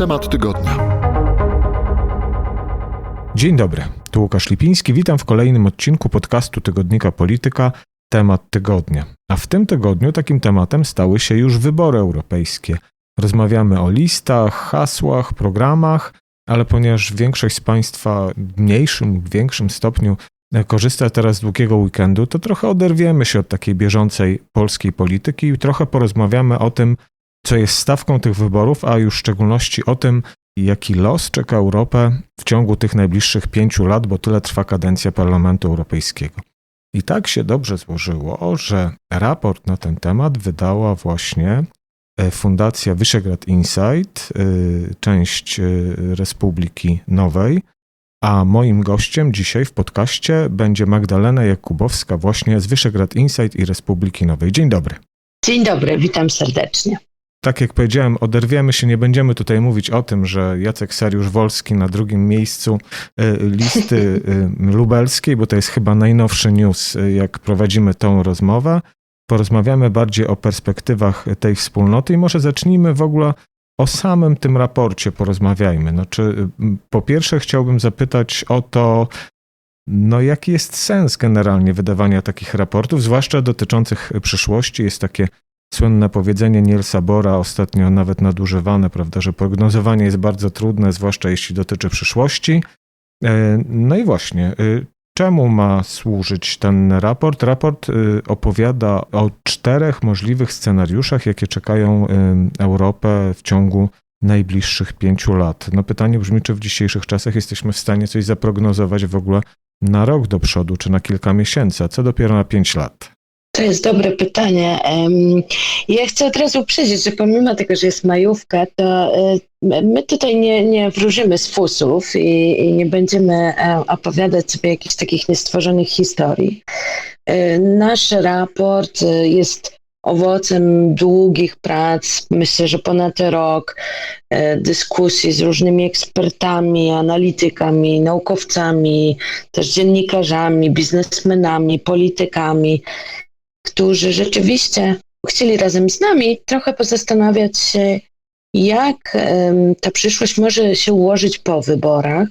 Temat tygodnia. Dzień dobry, tu Łukasz Lipiński. Witam w kolejnym odcinku podcastu Tygodnika Polityka Temat Tygodnia. A w tym tygodniu takim tematem stały się już wybory europejskie. Rozmawiamy o listach, hasłach, programach, ale ponieważ większość z Państwa w mniejszym lub większym stopniu korzysta teraz z długiego weekendu, to trochę oderwiemy się od takiej bieżącej polskiej polityki i trochę porozmawiamy o tym, co jest stawką tych wyborów, a już w szczególności o tym, jaki los czeka Europę w ciągu tych najbliższych pięciu lat, bo tyle trwa kadencja Parlamentu Europejskiego. I tak się dobrze złożyło, że raport na ten temat wydała właśnie e, Fundacja Wyszegrád Insight, e, część e, Republiki Nowej, a moim gościem dzisiaj w podcaście będzie Magdalena Jakubowska właśnie z Wyszegrád Insight i Republiki Nowej. Dzień dobry. Dzień dobry, witam serdecznie. Tak jak powiedziałem, oderwiemy się, nie będziemy tutaj mówić o tym, że Jacek Sariusz-Wolski na drugim miejscu listy lubelskiej, bo to jest chyba najnowszy news, jak prowadzimy tą rozmowę. Porozmawiamy bardziej o perspektywach tej wspólnoty i może zacznijmy w ogóle o samym tym raporcie porozmawiajmy. No, czy, po pierwsze, chciałbym zapytać o to, no, jaki jest sens generalnie wydawania takich raportów, zwłaszcza dotyczących przyszłości. Jest takie słynne powiedzenie Nielsa Bora, ostatnio nawet nadużywane, prawda, że prognozowanie jest bardzo trudne, zwłaszcza jeśli dotyczy przyszłości. No i właśnie, czemu ma służyć ten raport? Raport opowiada o czterech możliwych scenariuszach, jakie czekają Europę w ciągu najbliższych pięciu lat. No pytanie brzmi, czy w dzisiejszych czasach jesteśmy w stanie coś zaprognozować w ogóle na rok do przodu, czy na kilka miesięcy, a co dopiero na pięć lat? To jest dobre pytanie. Ja chcę od razu uprzedzić, że pomimo tego, że jest majówka, to e, my tutaj nie, nie wróżymy z fusów i, i nie będziemy e, opowiadać sobie jakichś takich niestworzonych historii. E, nasz raport jest owocem długich prac, myślę, że ponad rok, dyskusji z różnymi ekspertami, analitykami, naukowcami, też dziennikarzami, biznesmenami, politykami którzy rzeczywiście chcieli razem z nami trochę pozastanawiać się, jak ta przyszłość może się ułożyć po wyborach,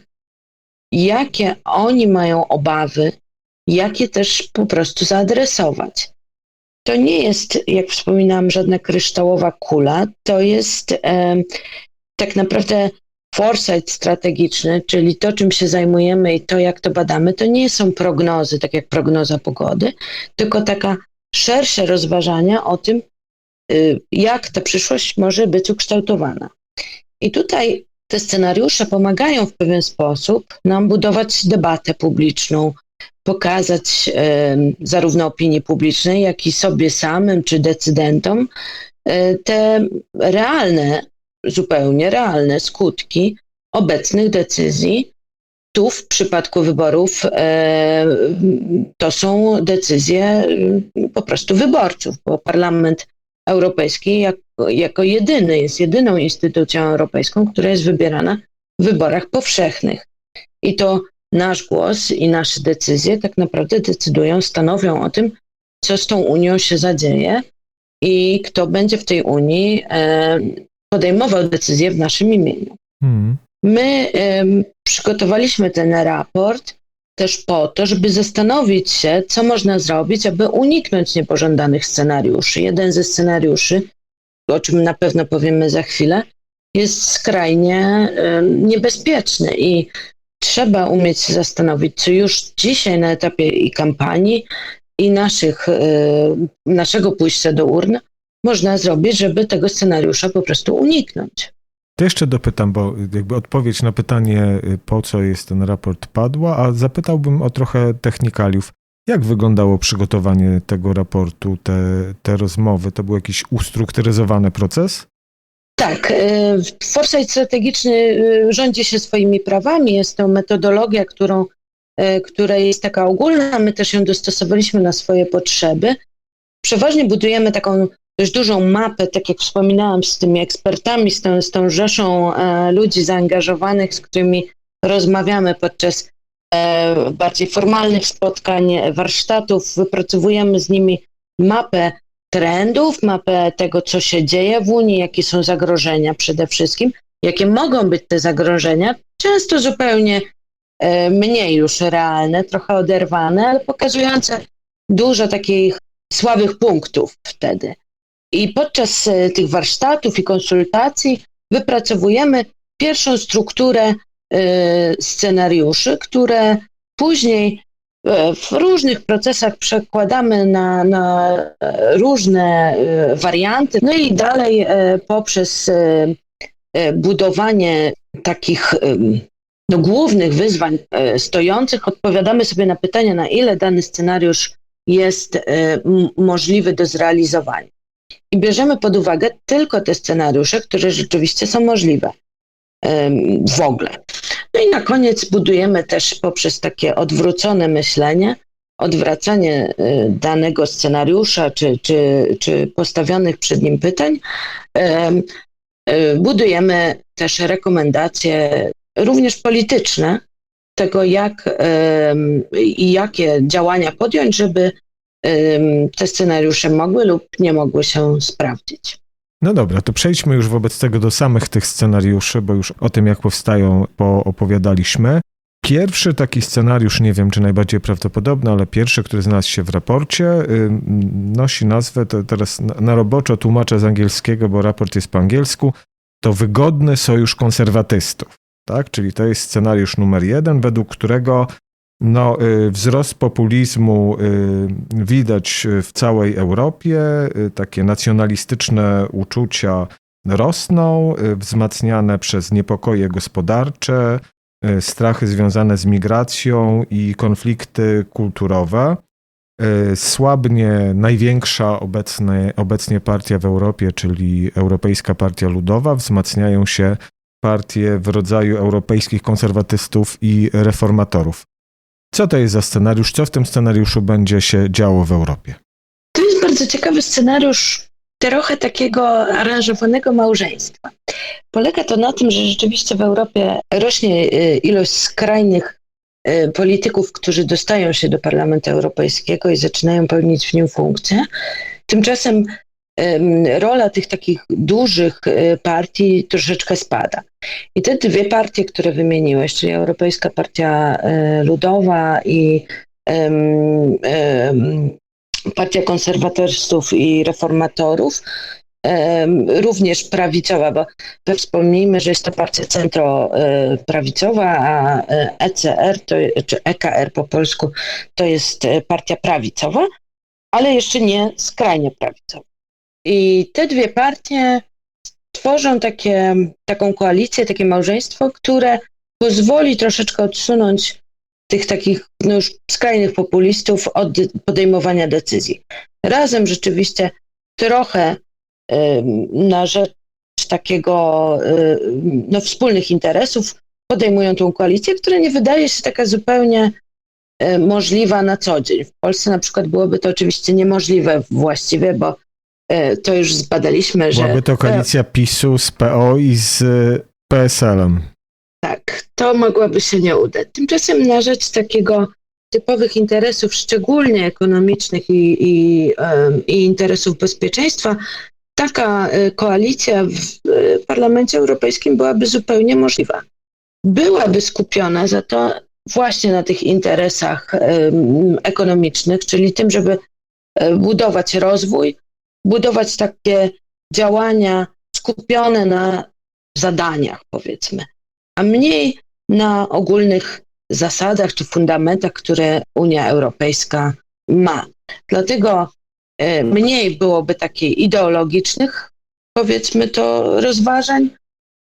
jakie oni mają obawy, jakie też po prostu zaadresować. To nie jest, jak wspominałam, żadna kryształowa kula, to jest tak naprawdę foresight strategiczny, czyli to, czym się zajmujemy i to, jak to badamy, to nie są prognozy, tak jak prognoza pogody, tylko taka szersze rozważania o tym, y, jak ta przyszłość może być ukształtowana. I tutaj te scenariusze pomagają w pewien sposób nam budować debatę publiczną, pokazać zarówno opinii publicznej, jak i sobie samym czy decydentom y, te realne, zupełnie realne skutki obecnych decyzji tu w przypadku wyborów e, to są decyzje mm, po prostu wyborców, bo Parlament Europejski jako, jako jedyny jest jedyną instytucją europejską, która jest wybierana w wyborach powszechnych. I to nasz głos i nasze decyzje tak naprawdę decydują, stanowią o tym, co z tą Unią się zadzieje i kto będzie w tej Unii e, podejmował decyzje w naszym imieniu. Hmm. My przygotowaliśmy ten raport też po to, żeby zastanowić się, co można zrobić, aby uniknąć niepożądanych scenariuszy. Jeden ze scenariuszy, o czym na pewno powiemy za chwilę, jest skrajnie niebezpieczny i trzeba umieć się zastanowić, co już dzisiaj na etapie i kampanii, i naszych, naszego pójścia do urn można zrobić, żeby tego scenariusza po prostu uniknąć. To jeszcze dopytam, bo jakby odpowiedź na pytanie, y, po co jest ten raport, padła, a zapytałbym o trochę technikaliów. Jak wyglądało przygotowanie tego raportu, te, te rozmowy? To był jakiś ustrukturyzowany proces? Tak. Y, foresight strategiczny y, rządzi się swoimi prawami. Jest to metodologia, którą, która jest taka ogólna. My też ją dostosowaliśmy na swoje potrzeby. Przeważnie budujemy taką dość dużą mapę, tak jak wspominałam, z tymi ekspertami, z tą, z tą rzeszą e, ludzi zaangażowanych, z którymi rozmawiamy podczas e, bardziej formalnych spotkań, warsztatów, wypracowujemy z nimi mapę trendów, mapę tego, co się dzieje w Unii, jakie są zagrożenia przede wszystkim, jakie mogą być te zagrożenia, często zupełnie e, mniej już realne, trochę oderwane, ale pokazujące dużo takich słabych punktów wtedy. I podczas e, tych warsztatów i konsultacji wypracowujemy pierwszą strukturę e, scenariuszy, które później e, w różnych procesach przekładamy na, na różne warianty. No i dalej poprzez budowanie takich no, głównych wyzwań stojących odpowiadamy sobie na pytania, na ile dany scenariusz jest możliwy do zrealizowania. I bierzemy pod uwagę tylko te scenariusze, które rzeczywiście są możliwe w ogóle. No i na koniec budujemy też poprzez takie odwrócone myślenie, odwracanie e, danego scenariusza czy, czy, czy postawionych przed nim pytań, e, budujemy też rekomendacje również polityczne tego, jak i jakie działania podjąć, żeby te scenariusze mogły lub nie mogły się sprawdzić. No dobra, to przejdźmy już wobec tego do samych tych scenariuszy, bo już o tym, jak powstają, poopowiadaliśmy. Pierwszy taki scenariusz, nie wiem czy najbardziej prawdopodobny, ale pierwszy, który znalazł się w raporcie, nosi nazwę, to teraz na roboczo tłumaczę z angielskiego, bo raport jest po angielsku, to wygodny sojusz konserwatystów. Tak? Czyli to jest scenariusz numer jeden, według którego no, y, wzrost populizmu y, widać w całej Europie, y, takie nacjonalistyczne uczucia rosną, y, wzmacniane przez niepokoje gospodarcze, y, strachy związane z migracją i konflikty kulturowe. Y, Słabnie największa obecnie, obecnie partia w Europie, czyli Europejska Partia Ludowa, wzmacniają się partie w rodzaju europejskich konserwatystów i reformatorów. Co to jest za scenariusz? Co w tym scenariuszu będzie się działo w Europie? To jest bardzo ciekawy scenariusz trochę takiego aranżowanego małżeństwa. Polega to na tym, że rzeczywiście w Europie rośnie y, ilość skrajnych y, polityków, którzy dostają się do Parlamentu Europejskiego i zaczynają pełnić w nim funkcje. Tymczasem ym, rola tych takich dużych y, partii troszeczkę spada. I te dwie partie, które wymieniłeś, czyli Europejska Partia y, Ludowa i Partia Konserwatystów i Reformatorów, również prawicowa, bo wspomnijmy, że jest to partia centroprawicowa, a e, ECR, to, czy EKR po polsku, to jest e, partia prawicowa, ale jeszcze nie skrajnie prawicowa. I te dwie partie tworzą takie, taką koalicję, takie małżeństwo, które pozwoli troszeczkę odsunąć tych takich no już skrajnych populistów od podejmowania decyzji. Razem rzeczywiście trochę ym, na rzecz takiego ym, no, wspólnych interesów podejmują tą koalicję, która nie wydaje się taka zupełnie y, możliwa na co dzień. W Polsce na przykład byłoby to oczywiście niemożliwe właściwie, bo y, to już zbadaliśmy, że Byłaby to koalicja PiSu z PO i z PSL-em. Tak, to mogłoby się nie udać. Tymczasem na rzecz takiego typowych interesów, szczególnie ekonomicznych i, i, i interesów bezpieczeństwa, taka e, koalicja w e, Parlamencie Europejskim byłaby zupełnie możliwa. Byłaby skupiona za to właśnie na tych interesach ekonomicznych, czyli tym, żeby e, budować rozwój, budować takie działania skupione na zadaniach, powiedzmy a mniej na ogólnych zasadach czy fundamentach, które Unia Europejska ma. Dlatego e, mniej byłoby takich ideologicznych, powiedzmy to, rozważań,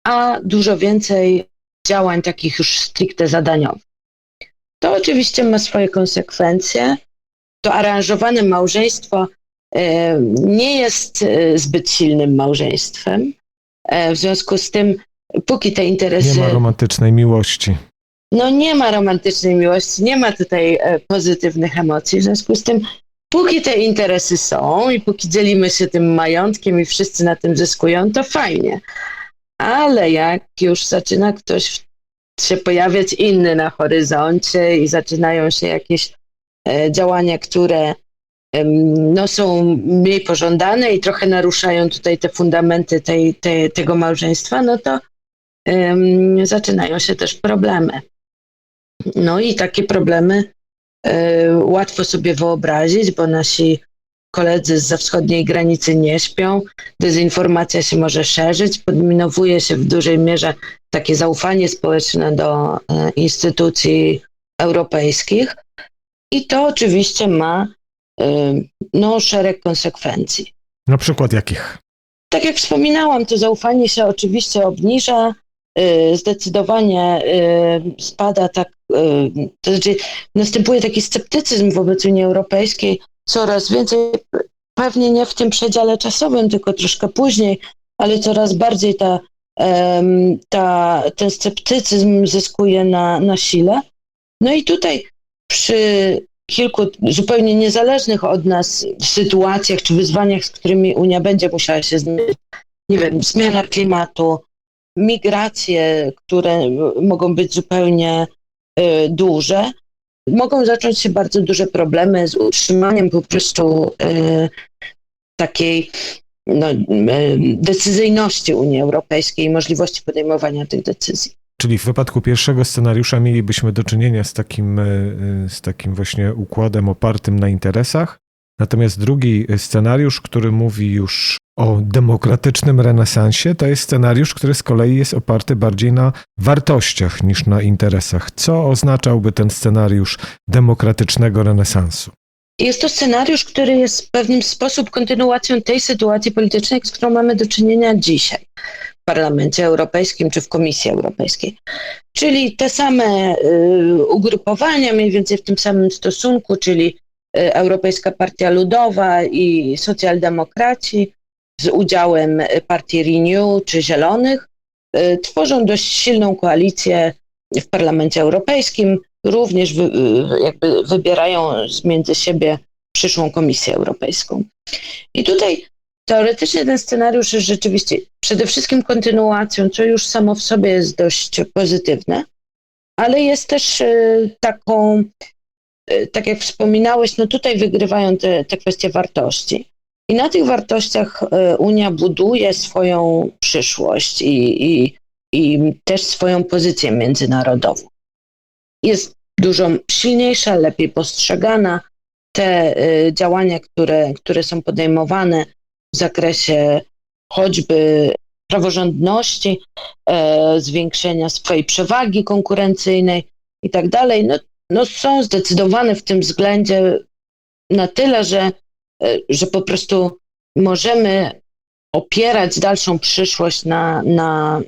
a dużo więcej działań takich już stricte zadaniowych. To oczywiście ma swoje konsekwencje. To aranżowane małżeństwo nie jest e, zbyt silnym małżeństwem. E, W związku z tym póki te Nie interesy. ma romantycznej miłości. No nie ma romantycznej miłości, nie ma tutaj e, pozytywnych emocji. W związku z tym, póki te interesy są i póki dzielimy się tym majątkiem i wszyscy na tym zyskują, to fajnie. Ale jak już zaczyna ktoś się pojawiać inny na horyzoncie i zaczynają się jakieś e, działania, które no, są mniej pożądane i trochę naruszają tutaj te fundamenty tej, tej, tego małżeństwa, no to em, zaczynają się też problemy. No i takie problemy e, łatwo sobie wyobrazić, bo nasi koledzy z wschodniej granicy nie śpią, dezinformacja się może szerzyć, podminowuje się w dużej mierze takie zaufanie społeczne do e, instytucji europejskich i to oczywiście ma no, szereg konsekwencji. Na przykład jakich? Tak jak wspominałam, to zaufanie się oczywiście obniża, y, zdecydowanie y, spada tak, y, to znaczy następuje taki sceptycyzm wobec Unii Europejskiej, coraz więcej, pewnie nie w tym przedziale czasowym, tylko troszkę później, ale coraz bardziej ta, ta, ten sceptycyzm zyskuje na, na sile. No i tutaj przy kilku zupełnie niezależnych od nas sytuacjach czy wyzwaniach, z którymi Unia będzie musiała się zmierzyć, nie wiem, zmiana klimatu, migracje, które mogą być zupełnie y, duże, mogą zacząć się bardzo duże problemy z utrzymaniem po prostu y, takiej no, y, decyzyjności Unii Europejskiej i możliwości podejmowania tych decyzji. Czyli w wypadku pierwszego scenariusza mielibyśmy do czynienia z takim, e, z takim właśnie układem opartym na interesach. Natomiast drugi scenariusz, który mówi już o demokratycznym renesansie, to jest scenariusz, który z kolei jest oparty bardziej na wartościach niż na interesach. Co oznaczałby ten scenariusz demokratycznego renesansu? Jest to scenariusz, który jest w pewien sposób kontynuacją tej sytuacji politycznej, z którą mamy do czynienia dzisiaj Parlamencie Europejskim czy w Komisji Europejskiej. Czyli te same y, ugrupowania, mniej więcej w tym samym stosunku, czyli y, Europejska Partia Ludowa i socjaldemokraci z udziałem partii Renew czy Zielonych y, tworzą dość silną koalicję w Parlamencie Europejskim, również wy, y, jakby wybierają między siebie przyszłą Komisję Europejską. I tutaj teoretycznie ten scenariusz jest rzeczywiście przede wszystkim kontynuacją, co już samo w sobie jest dość pozytywne, ale jest też y, taką, y, tak jak wspominałeś, no tutaj wygrywają te, te kwestie wartości. I na tych wartościach y, Unia buduje swoją przyszłość i, i, i też swoją pozycję międzynarodową. Jest dużo silniejsza, lepiej postrzegana. Te działania, które, które są podejmowane w zakresie choćby praworządności, e, zwiększenia swojej przewagi konkurencyjnej i tak dalej, no, no są zdecydowane w tym względzie na tyle, że, e, że po prostu możemy opierać dalszą przyszłość na, na,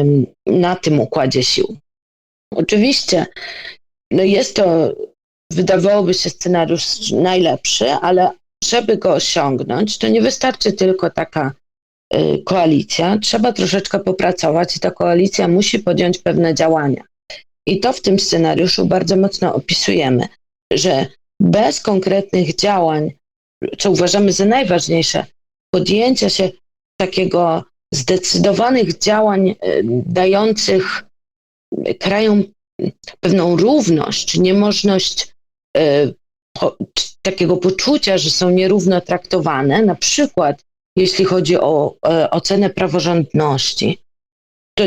ym, na tym układzie sił. Oczywiście no jest to, wydawałoby się scenariusz najlepszy, ale żeby go osiągnąć, to nie wystarczy tylko taka y, koalicja. Trzeba troszeczkę popracować i ta koalicja musi podjąć pewne działania. I to w tym scenariuszu bardzo mocno opisujemy, że bez konkretnych działań, co uważamy za najważniejsze, podjęcia się takiego zdecydowanych działań y, dających krajom pewną równość, niemożność takiego poczucia, że są nierówno traktowane, na przykład jeśli chodzi o e, ocenę praworządności, to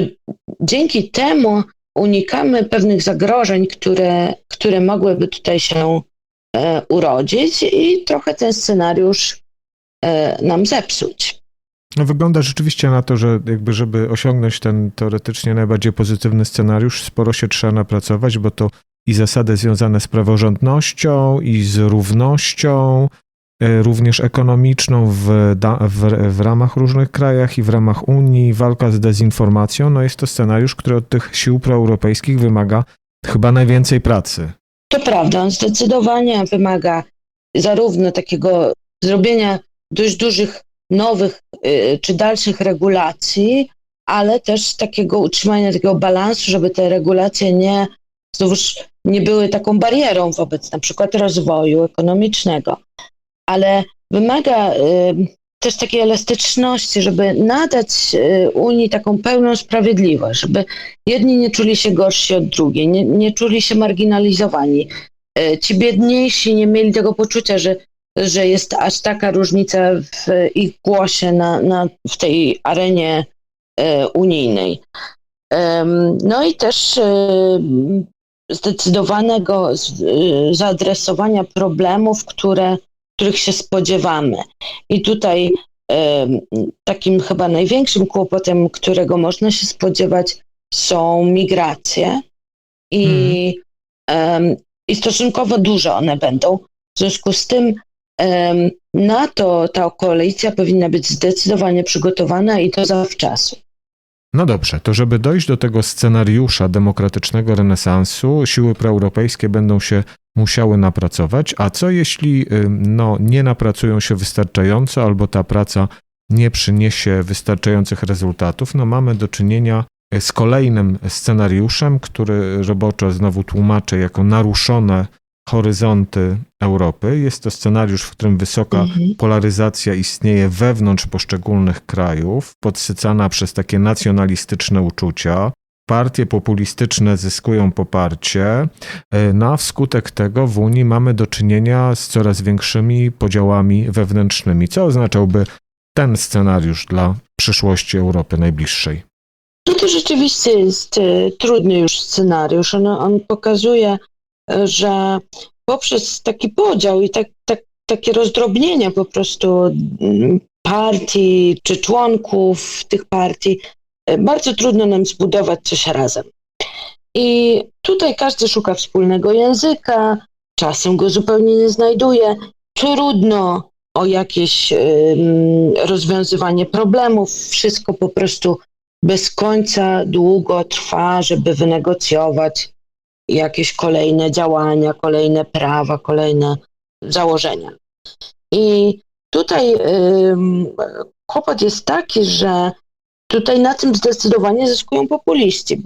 dzięki temu unikamy pewnych zagrożeń, które, które mogłyby tutaj się e, urodzić i trochę ten scenariusz e, nam zepsuć. No wygląda rzeczywiście na to, że jakby żeby osiągnąć ten teoretycznie najbardziej pozytywny scenariusz, sporo się trzeba napracować, bo to i zasady związane z praworządnością, i z równością, e, również ekonomiczną w, w, w ramach różnych krajach i w ramach Unii, walka z dezinformacją, no jest to scenariusz, który od tych sił proeuropejskich wymaga chyba najwięcej pracy. To prawda, on zdecydowanie wymaga zarówno takiego zrobienia dość dużych nowych y, czy dalszych regulacji, ale też takiego utrzymania takiego balansu, żeby te regulacje nie, znowuż nie były taką barierą wobec na przykład rozwoju ekonomicznego. Ale wymaga y, też takiej elastyczności, żeby nadać y, Unii taką pełną sprawiedliwość, żeby jedni nie czuli się gorsi od drugich, nie, nie czuli się marginalizowani. Ci biedniejsi nie mieli tego poczucia, że że jest aż taka różnica w ich głosie na, na, w tej arenie e, unijnej. No i też em, zdecydowanego y, zaadresowania problemów, które, których się spodziewamy. I tutaj em, takim chyba największym kłopotem, którego można się spodziewać, są migracje. I, em, i stosunkowo duże one będą. W związku z tym na to ta koalicja powinna być zdecydowanie przygotowana i to zawczasu. No dobrze, to żeby dojść do tego scenariusza demokratycznego renesansu, siły proeuropejskie będą się musiały napracować, a co jeśli ym, no, nie napracują się wystarczająco albo ta praca nie przyniesie wystarczających rezultatów? No mamy do czynienia z kolejnym scenariuszem, który roboczo znowu tłumaczę jako naruszone horyzonty Europy. Jest to scenariusz, w którym wysoka Mhm. polaryzacja istnieje wewnątrz poszczególnych krajów, podsycana przez takie nacjonalistyczne uczucia. Partie populistyczne zyskują poparcie, e, no a wskutek tego w Unii mamy do czynienia z coraz większymi podziałami wewnętrznymi. Co oznaczałby ten scenariusz dla przyszłości Europy najbliższej? No to rzeczywiście jest e, trudny już scenariusz. On, on pokazuje, że poprzez taki podział i tak, tak, takie rozdrobnienie po prostu mm, partii czy członków tych partii, e, bardzo trudno nam zbudować coś razem. I tutaj każdy szuka wspólnego języka, czasem go zupełnie nie znajduje. Trudno o jakieś rozwiązywanie problemów, wszystko po prostu bez końca długo trwa, żeby wynegocjować jakieś kolejne działania, kolejne prawa, kolejne założenia. I tutaj ym, kłopot jest taki, że tutaj na tym zdecydowanie zyskują populiści, bo